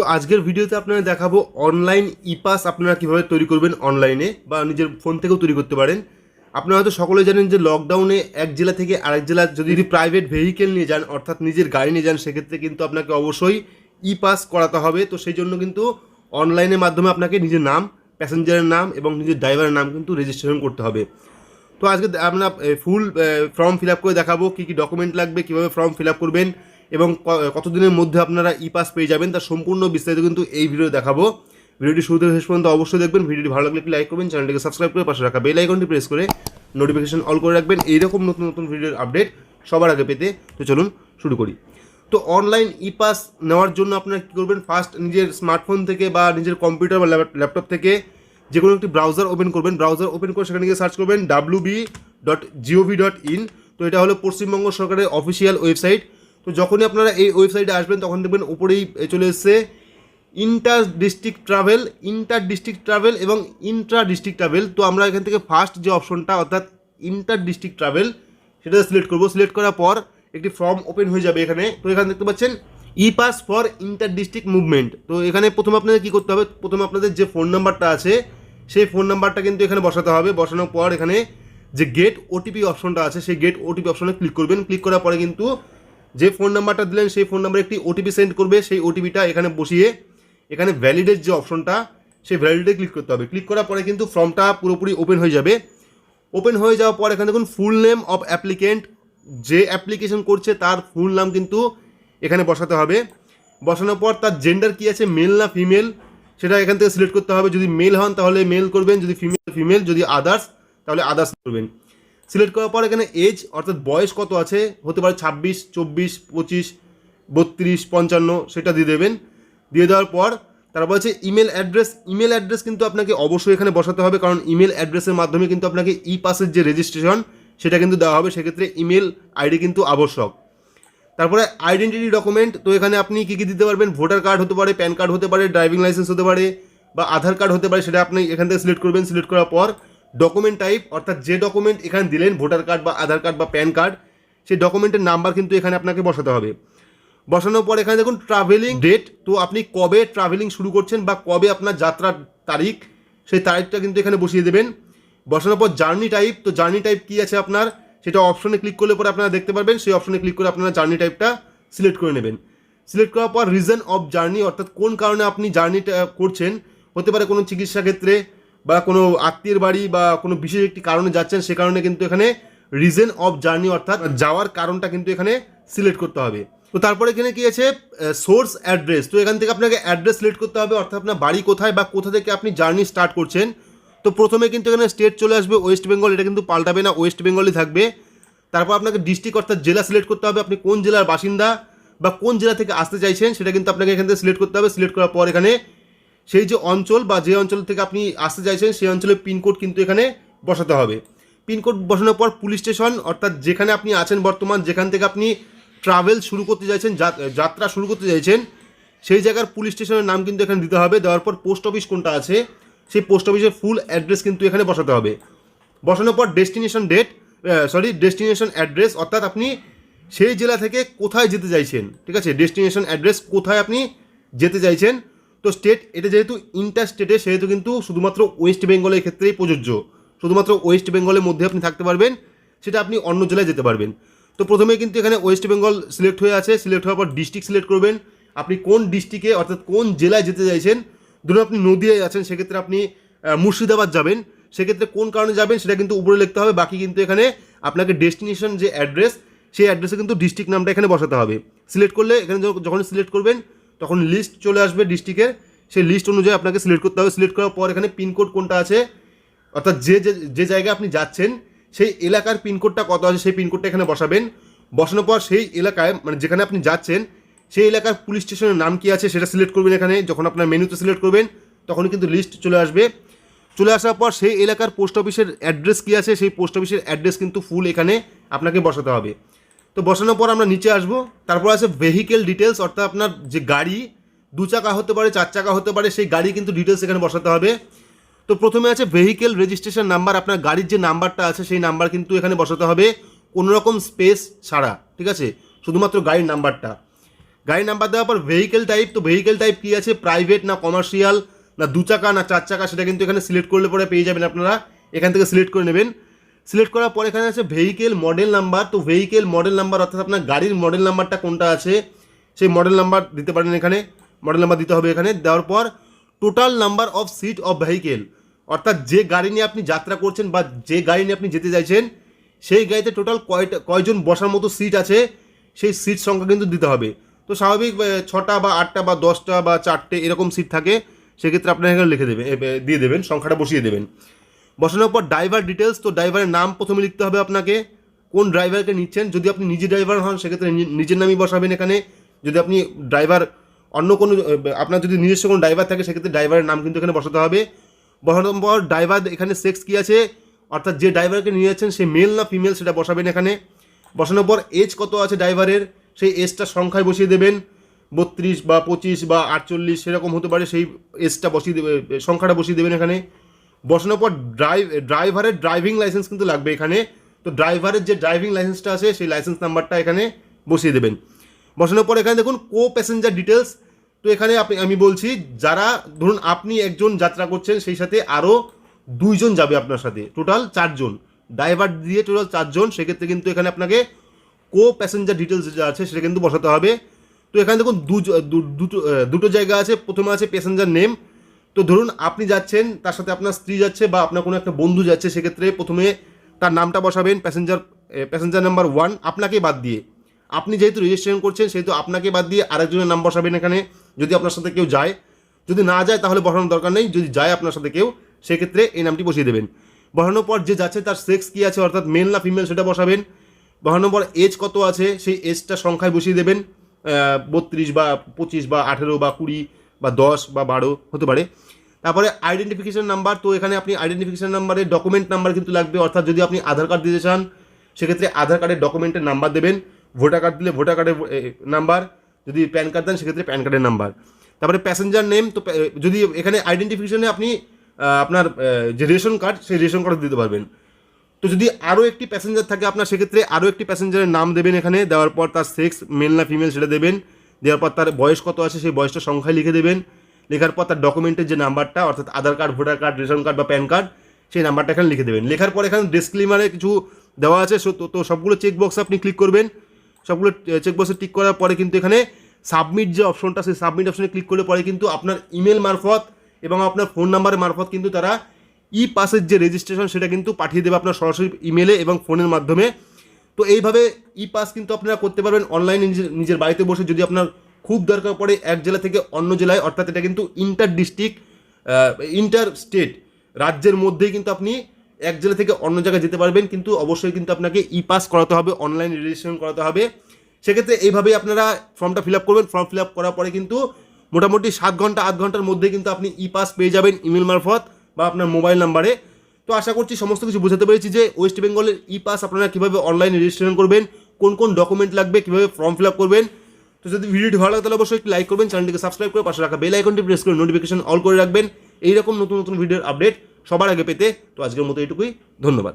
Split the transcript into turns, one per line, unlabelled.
তো আজকের ভিডিওতে আপনারা দেখাবো অনলাইন ই পাস আপনারা কীভাবে তৈরি করবেন অনলাইনে বা নিজের ফোন থেকেও তৈরি করতে পারেন। আপনারা হয়তো সকলে জানেন যে লকডাউনে এক জেলা থেকে আরেক জেলা যদি প্রাইভেট ভেহিকেল নিয়ে যান অর্থাৎ নিজের গাড়ি নিয়ে যান সেক্ষেত্রে কিন্তু আপনাকে অবশ্যই ই পাস করাতে হবে। তো সেই জন্য কিন্তু অনলাইনের মাধ্যমে আপনাকে নিজের নাম প্যাসেঞ্জারের নাম এবং নিজের ড্রাইভারের নাম কিন্তু রেজিস্ট্রেশন করতে হবে। তো আজকে আমরা ফুল ফর্ম ফিল আপ করে দেখাবো কী কী ডকুমেন্ট লাগবে কীভাবে ফর্ম ফিল আপ করবেন। এবং কতদিনের মধ্যে আপনারা ই পাস পেয়ে যাবেন তার সম্পূর্ণ বিস্তারিত কিন্তু এই ভিডিও দেখাবো। ভিডিওটি শুরু থেকে শেষ পর্যন্ত অবশ্যই দেখবেন। ভিডিওটি ভালো লাগলে লাইক করবেন, চ্যানেলটিকে সাবস্ক্রাইব করে পাশে রাখা বেল আইকনটি প্রেস করে নোটিফিকেশন অল করে রাখবেন। এইরকম নতুন নতুন ভিডিওর আপডেট সবার আগে পেতে। তো চলুন শুরু করি। তো অনলাইন ই পাস নেওয়ার জন্য আপনারা কী করবেন? ফার্স্ট নিজের স্মার্টফোন থেকে বা নিজের কম্পিউটার বা ল্যাপটপ থেকে যে কোনো একটি ব্রাউজার ওপেন করবেন। ব্রাউজার ওপেন করে সেখানে গিয়ে সার্চ করবেন W B dot G O V dot in তো এটা হলো পশ্চিমবঙ্গ সরকারের অফিসিয়াল ওয়েবসাইট তো যখনই আপনারা এই ওয়েবসাইটে আসবেন, তখন দেখবেন উপরেই চলে এসছে inter district travel inter district travel এবং ইন্ট্রা ডিস্ট্রিক্ট ট্রাভেল তো আমরা এখান থেকে ফার্স্ট যে অপশনটা অর্থাৎ ইন্টার ডিস্ট্রিক্ট ট্রাভেল সেটা সিলেক্ট করব। সিলেক্ট করার পর একটি ফর্ম ওপেন হয়ে যাবে এখানে। তো এখানে দেখতে পাচ্ছেন e pass for inter district movement তো এখানে প্রথমে আপনাদের কী করতে হবে? প্রথমে আপনাদের যে ফোন নাম্বারটা আছে, সেই ফোন নাম্বারটা কিন্তু এখানে বসাতে হবে। বসানোর পর এখানে যে গেট ওটিপি অপশনটা আছে, সেই গেট ওটিপি অপশনে ক্লিক করবেন। ক্লিক করার পরে কিন্তু যে ফোন নাম্বারটা দিলেন, সেই ফোন নাম্বারে একটি ওটিপি সেন্ড করবে, সেই ওটিপিটা এখানে বসিয়ে, এখানে ভ্যালিডের যে অপশনটা সেই ভ্যালিডে ক্লিক করতে হবে। ক্লিক করার পরে কিন্তু ফর্মটা পুরোপুরি ওপেন হয়ে যাবে। ওপেন হয়ে যাওয়ার পর এখানে দেখুন ফুল নেম অফ অ্যাপ্লিকেন্ট যে অ্যাপ্লিকেশন করছে তার ফুল নাম কিন্তু এখানে বসাতে হবে। বসানোর পর তার জেন্ডার কী আছে মেল না ফিমেল সেটা এখান থেকে সিলেক্ট করতে হবে। যদি মেল হন তাহলে মেল করবেন, যদি ফিমেল ফিমেল যদি আদার্স তাহলে আদার্স করবেন। সিলেক্ট করার পর এখানে এজ অর্থাৎ বয়স কত আছে? হতে পারে ছাব্বিশ, চব্বিশ, পঁচিশ, বত্রিশ, পঞ্চান্ন, সেটা দিয়ে দেবেন। দিয়ে দেওয়ার পর তারপর হচ্ছে ইমেল অ্যাড্রেস ইমেল অ্যাড্রেস কিন্তু আপনাকে অবশ্যই এখানে বসাতে হবে, কারণ ইমেল অ্যাড্রেসের মাধ্যমে কিন্তু আপনাকে ই পাসের যে রেজিস্ট্রেশন সেটা কিন্তু দেওয়া হবে। সেক্ষেত্রে ইমেল আইডি কিন্তু আবশ্যক। তারপরে আইডেন্টিটি ডকুমেন্ট তো এখানে আপনি কী কী দিতে পারবেন? ভোটার কার্ড হতে পারে, প্যান কার্ড হতে পারে ড্রাইভিং লাইসেন্স হতে পারে বা আধার কার্ড হতে পারে, সেটা আপনি এখান থেকে সিলেক্ট করবেন। সিলেক্ট করার পর ডকুমেন্ট টাইপ অর্থাৎ যে ডকুমেন্ট এখানে দিলেন ভোটার কার্ড বা আধার কার্ড বা প্যান কার্ড সেই ডকুমেন্টের নাম্বার কিন্তু এখানে আপনাকে বসাতে হবে। বসানোর পর এখানে দেখুন ট্রাভেলিং ডেট তো আপনি কবে ট্রাভেলিং শুরু করছেন বা কবে আপনার যাত্রার তারিখ, সেই তারিখটা কিন্তু এখানে বসিয়ে দেবেন। বসানোর পর জার্নি টাইপ তো জার্নি টাইপ কী আছে আপনার? সেটা অপশনে ক্লিক করলে পরে আপনারা দেখতে পারবেন, সেই অপশনে ক্লিক করে আপনারা জার্নি টাইপটা সিলেক্ট করে নেবেন। সিলেক্ট করার পর রিজন অফ জার্নি অর্থাৎ কোন কারণে আপনি জার্নিটা করছেন, হতে পারে কোনো চিকিৎসা ক্ষেত্রে বা কোনো আত্মীয়ের বাড়ি বা কোনো বিশেষ একটি কারণে যাচ্ছেন, সে কারণে কিন্তু এখানে রিজন অফ জার্নি অর্থাৎ যাওয়ার কারণটা কিন্তু এখানে সিলেক্ট করতে হবে। তো তারপরে এখানে কি আছে? সোর্স অ্যাড্রেস তো এখান থেকে আপনাকে অ্যাড্রেস সিলেক্ট করতে হবে, অর্থাৎ আপনার বাড়ি কোথায় বা কোথা থেকে আপনি জার্নি স্টার্ট করছেন। তো প্রথমে কিন্তু এখানে স্টেট চলে আসবে ওয়েস্ট বেঙ্গল এটা কিন্তু পাল্টাবে না ওয়েস্ট বেঙ্গলই থাকবে। তারপর আপনাকে ডিস্ট্রিক্ট অর্থাৎ জেলা সিলেক্ট করতে হবে, আপনি কোন জেলার বাসিন্দা বা কোন জেলা থেকে আসতে চাইছেন, সেটা কিন্তু আপনাকে এখান থেকে সিলেক্ট করতে হবে। সিলেক্ট করার পর এখানে সেই যে অঞ্চল বা যে অঞ্চল থেকে আপনি আসতে চাইছেন, সেই অঞ্চলে পিনকোড কিন্তু এখানে বসাতে হবে। পিনকোড বসানোর পর পুলিশ স্টেশন, অর্থাৎ যেখানে আপনি আছেন বর্তমান, যেখান থেকে আপনি ট্রাভেল শুরু করতে চাইছেন যাত্রা শুরু করতে চাইছেন, সেই জায়গার পুলিশ স্টেশনের নাম কিন্তু এখানে দিতে হবে। দেওয়ার পর পোস্ট অফিস কোনটা আছে, সেই পোস্ট অফিসের ফুল অ্যাড্রেস কিন্তু এখানে বসাতে হবে। বসানোর পর destination date sorry destination address অর্থাৎ আপনি সেই জেলা থেকে কোথায় যেতে চাইছেন, ঠিক আছে? ডেস্টিনেশন অ্যাড্রেস কোথায় আপনি যেতে চাইছেন তো স্টেট এটা যেহেতু ইন্টার স্টেটে সেহেতু কিন্তু শুধুমাত্র ওয়েস্ট বেঙ্গলের ক্ষেত্রেই প্রযোজ্য। শুধুমাত্র ওয়েস্ট বেঙ্গলের মধ্যে আপনি থাকতে পারবেন, সেটা আপনি অন্য জেলায় যেতে পারবেন। তো প্রথমে কিন্তু এখানে ওয়েস্ট বেঙ্গল সিলেক্ট হয়ে আছে সিলেক্ট হওয়ার পর ডিস্ট্রিক্ট সিলেক্ট করবেন। আপনি কোন ডিস্ট্রিক্টে অর্থাৎ কোন জেলায় যেতে চাইছেন, ধরুন আপনি নদিয়ায় আছেন, সেক্ষেত্রে আপনি মুর্শিদাবাদ যাবেন। সেক্ষেত্রে কোন কারণে যাবেন, সেটা কিন্তু উপরে লিখতে হবে। বাকি কিন্তু এখানে আপনাকে ডেস্টিনেশন যে অ্যাড্রেস সেই অ্যাড্রেসে কিন্তু ডিস্ট্রিক্ট নামটা এখানে বসাতে হবে। সিলেক্ট করলে এখানে যখন- সিলেক্ট করবেন তখন লিস্ট চলে আসবে ডিস্ট্রিক্টের সেই লিস্ট অনুযায়ী আপনাকে সিলেক্ট করতে হবে। সিলেক্ট করার পর এখানে পিনকোড কোনটা আছে? অর্থাৎ যে যে জায়গায় আপনি যাচ্ছেন, সেই এলাকার পিনকোডটা কত আছে সেই পিনকোডটা এখানে বসাবেন। বসানোর পর সেই এলাকায় মানে যেখানে আপনি যাচ্ছেন, সেই এলাকার পুলিশ স্টেশনের নাম কি আছে সেটা সিলেক্ট করবেন এখানে। যখন আপনার মেনুতে সিলেক্ট করবেন তখন কিন্তু লিস্ট চলে আসবে। চলে আসার পর সেই এলাকার পোস্ট অফিসের অ্যাড্রেস কি আছে? সেই পোস্ট অফিসের অ্যাড্রেস কিন্তু ফুল এখানে আপনাকে বসাতে হবে। তো বসানোর পর আমরা নিচে আসব। তারপর আছে ভেহিকেল ডিটেলস অর্থাৎ আপনার যে গাড়ি, দু চাকা হতে পারে, চার চাকা হতে পারে, সেই গাড়ি কিন্তু ডিটেলস এখানে বসাতে হবে। তো প্রথমে আছে ভেহিকেল রেজিস্ট্রেশন নাম্বার আপনার গাড়ির যে নাম্বারটা আছে, সেই নাম্বার কিন্তু এখানে বসাতে হবে। কোনো রকম স্পেস ছাড়া, ঠিক আছে? শুধুমাত্র গাড়ির নাম্বারটা গাড়ির নাম্বার দেওয়ার পর ভেহিকেল টাইপ তো ভেহিকেল টাইপ কী আছে? প্রাইভেট না কমার্শিয়াল না দু চাকা, না চার চাকা, সেটা কিন্তু এখানে সিলেক্ট করলে পরে পেয়ে যাবেন আপনারা। এখান থেকে সিলেক্ট করে নেবেন। সিলেক্ট করার পর এখানে আছে ভেহিকেল মডেল নাম্বার তো ভেহিকেল মডেল নাম্বার অর্থাৎ আপনার গাড়ির মডেল নাম্বারটা কোনটা আছে, সেই মডেল নাম্বার দিতে পারেন এখানে মডেল নাম্বার দিতে হবে এখানে, দেওয়ার পর total number of seat of vehicle অর্থাৎ যে গাড়ি নিয়ে আপনি যাত্রা করছেন বা যে গাড়ি নিয়ে আপনি যেতে চাইছেন, সেই গাড়িতে টোটাল কয়টা, কয়জন বসার মতো সিট আছে, সেই সিট সংখ্যা কিন্তু দিতে হবে। তো স্বাভাবিক ছটা বা আটটা বা দশটা বা চারটে এরকম সিট থাকে, সেক্ষেত্রে আপনার এখানে লিখে দেবেন দিয়ে দেবেন, সংখ্যাটা বসিয়ে দেবেন। বসানোর পর ড্রাইভার ডিটেলস তো ড্রাইভারের নাম প্রথমে লিখতে হবে আপনাকে, কোন ড্রাইভারকে নিচ্ছেন। যদি আপনি নিজে ড্রাইভার হন, সেক্ষেত্রে নিজের নামই বসাবেন এখানে। যদি আপনি ড্রাইভার অন্য কোনো, আপনার যদি নিজস্ব কোনো ড্রাইভার থাকে, সেক্ষেত্রে ড্রাইভারের নাম কিন্তু এখানে বসাতে হবে। বসানোর পর ড্রাইভার এখানে সেক্স কী আছে? অর্থাৎ যে ড্রাইভারকে নিয়ে যাচ্ছেন, সে মেল না ফিমেল সেটা বসাবেন এখানে। বসানোর পর এজ কত আছে ড্রাইভারের সেই এজটা সংখ্যায় বসিয়ে দেবেন। বত্রিশ বা পঁচিশ বা আটচল্লিশ, সেরকম হতে পারে, সেই এজটা বসিয়ে দেবে, সংখ্যাটা বসিয়ে দেবেন এখানে। বসানোর পর ড্রাইভ ড্রাইভারের ড্রাইভিং লাইসেন্স কিন্তু লাগবে এখানে। তো ড্রাইভারের যে ড্রাইভিং লাইসেন্সটা আছে, সেই লাইসেন্স নাম্বারটা এখানে বসিয়ে দেবেন। বসানোর পর এখানে দেখুন কো প্যাসেঞ্জার ডিটেলস তো এখানে আপনি, আমি বলছি, যারা, ধরুন আপনি একজন যাত্রা করছেন, সেই সাথে আরও দুইজন যাবে আপনার সাথে। টোটাল চারজন। ড্রাইভার দিয়ে টোটাল চারজন, সেক্ষেত্রে কিন্তু এখানে আপনাকে কো প্যাসেঞ্জার ডিটেলস যা আছে, সেটা কিন্তু বসাতে হবে। তো এখানে দেখুন দুটো দুটো জায়গা আছে। প্রথমে আছে প্যাসেঞ্জার নেম তো ধরুন আপনি যাচ্ছেন, তার সাথে আপনার স্ত্রী যাচ্ছে বা আপনার কোনো একটা বন্ধু যাচ্ছে, সেক্ষেত্রে প্রথমে তার নামটা বসাবেন প্যাসেঞ্জার প্যাসেঞ্জার নাম্বার ওয়ান আপনাকে বাদ দিয়ে। আপনি যেহেতু রেজিস্ট্রেশন করছেন, সেহেতু আপনাকে বাদ দিয়ে আরেকজনের নাম বসাবেন এখানে, যদি আপনার সাথে কেউ যায়। যদি না যায়, তাহলে বসানোর দরকার নেই, যদি যায় আপনার সাথে কেউ, সেক্ষেত্রে এই নামটি বসিয়ে দেবেন। বসানোর পর যে যাচ্ছে, তার সেক্স কী আছে, অর্থাৎ মেল না ফিমেল সেটা বসাবেন। বসানোর পর এজ কত আছে, সেই এজটা সংখ্যায় বসিয়ে দেবেন বত্রিশ বা পঁচিশ বা আঠেরো বা কুড়ি বা দশ বা বারো হতে পারে। তারপরে আইডেন্টিফিকেশন নাম্বার তো এখানে আপনি আইডেন্টিফিকেশন নাম্বারে ডকুমেন্ট নাম্বার কিন্তু লাগবে। অর্থাৎ যদি আপনি আধার কার্ড দিতে চান, সেক্ষেত্রে আধার কার্ডের ডকুমেন্টের নাম্বার দেবেন। ভোটার কার্ড দিলে ভোটার কার্ডের নাম্বার যদি প্যান কার্ড দেন, সেক্ষেত্রে প্যান কার্ডের নাম্বার তারপরে প্যাসেঞ্জার নেম তো যদি এখানে আইডেন্টিফিকেশনে আপনি আপনার যে রেশন কার্ড সেই রেশন কার্ড দিতে পারবেন। তো যদি আরও একটি প্যাসেঞ্জার থাকে আপনার, সেক্ষেত্রে আরও একটি প্যাসেঞ্জারের নাম দেবেন এখানে। দেওয়ার পর তার সেক্স মেল না ফিমেল সেটা দেবেন। দেওয়ার পর তার বয়স কত আছে সেই বয়সটা সংখ্যায় লিখে দেবেন। লেখার পর তার ডকুমেন্টের যে নাম্বারটা, অর্থাৎ Aadhaar card, voter card, ration card বা প্যান কার্ড, সেই নাম্বারটা এখানে লিখে দেবেন। লেখার পর এখানে ডিসক্লিমারে কিছু দেওয়া আছে তো- সবগুলো চেক বক্স আপনি ক্লিক করবেন। সবগুলো চেক বক্সে টিক করার পরে কিন্তু এখানে সাবমিট যে অপশনটা সেই সাবমিট অপশনে ক্লিক করলে পরে কিন্তু আপনার ইমেল মারফত এবং আপনার ফোন নাম্বারের মারফত কিন্তু তারা ই পাসের যে রেজিস্ট্রেশন সেটা কিন্তু পাঠিয়ে দেবে আপনার সরাসরি ইমেলে এবং ফোনের মাধ্যমে। তো এইভাবে ই পাস কিন্তু আপনারা করতে পারবেন অনলাইনে নিজের নিজের বাড়িতে বসে। যদি আপনার খুব দরকার পড়ে এক জেলা থেকে অন্য জেলায়, অর্থাৎ এটা কিন্তু ইন্টার ডিস্ট্রিক্ট ইন্টার স্টেট রাজ্যের মধ্যেই কিন্তু আপনি এক জেলা থেকে অন্য জায়গায় যেতে পারবেন। কিন্তু অবশ্যই কিন্তু আপনাকে ই পাস করাতে হবে অনলাইন রেজিস্ট্রেশন করাতে হবে। সেক্ষেত্রে এইভাবেই আপনারা ফর্মটা ফিল আপ করবেন। ফর্ম ফিল আপ করার পরে কিন্তু মোটামুটি সাত ঘণ্টা, আট ঘণ্টার মধ্যে কিন্তু আপনি ই পাস পেয়ে যাবেন ইমেল মারফত বা আপনার মোবাইল নাম্বারে তো আশা করছি সমস্ত কিছু বোঝাতে পেরেছি যে ওয়েস্ট বেঙ্গলের ই পাস আপনারা কীভাবে অনলাইনে রেজিস্ট্রেশন করবেন, কোন কোন ডকুমেন্ট লাগবে, কীভাবে ফর্ম ফিল আপ করবেন। তো যদি ভিডিওটি ভালো লাগে তাহলে অবশ্যই একটি লাইক করবেন চ্যানেলটিকে সাবস্ক্রাইব করে পাশে রাখা বেল আইকনটি প্রেস করে নোটিফিকেশন অল করে রাখবেন। এইরকম নতুন নতুন ভিডিওর আপডেট সবার আগে পেতে। তো আজকের মতো এটুকুই ধন্যবাদ।